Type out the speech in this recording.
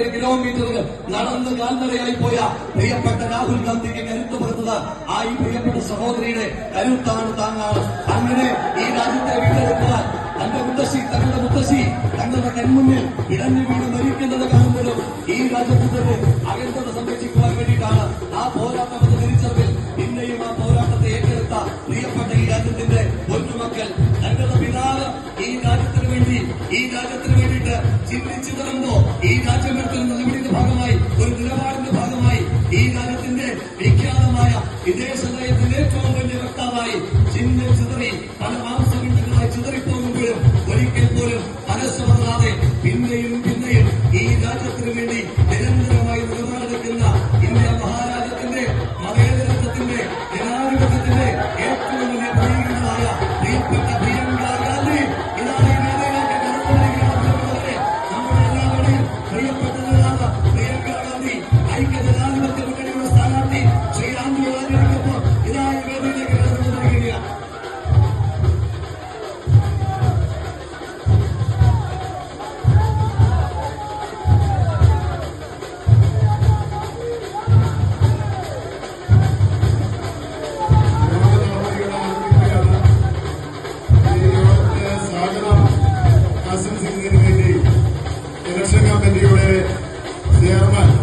ആയിരക്കണക്കിന് കിലോമീറ്ററുകൾ നടന്ന് കാൽനടയായി പോയ പ്രിയപ്പെട്ട രാഹുൽ ഗാന്ധിക്ക് കരുത്ത് പുറത്തത് ആ ഈ പ്രിയപ്പെട്ട സഹോദരിയുടെ കരുത്താണ് താങ്ങാണ് അങ്ങനെ ഈ രാജ്യത്തെ വീണ്ടെടുക്കുവാൻ തന്റെ മുത്തശ്ശി തങ്ങളുടെ മുത്തശ്ശി തങ്ങളുടെ കൺമുന്നിൽ ഇടഞ്ഞു വീണ് മരിക്കുന്നത് കാണുമ്പോഴും ഈ രാജ്യത്തിന് അകന്തത സംരക്ഷിക്കുവാൻ വേണ്ടിയിട്ടാണ്. ആ പോരാട്ടം എന്ന തിരിച്ചറിവിൽ ആ പോരാട്ടത്തെ ഏറ്റെടുത്ത പ്രിയപ്പെട്ട ഈ രാജ്യത്തിന്റെ പൊന്നുമക്കൾ. തങ്ങളുടെ പിതാവ് ഈ രാജ്യത്തിന് വേണ്ടി ഈ രാജ്യത്തിന് വേണ്ടിയിട്ട് ചിന്തിച്ചു തുടങ്ങുമ്പോ ഈ രാജ്യം വിഖ്യാതമായ ഇതേ നയത്തിന്റെ ഏറ്റവും വലിയ വക്താവായി ചിന്ത ചിതറി പല മാംസപിണ്ഡങ്ങളായി ചിതറിപ്പോകുമ്പോഴും ഒരിക്കൽ പോലും മനസ്സ് മാറാതെ Yeah, right.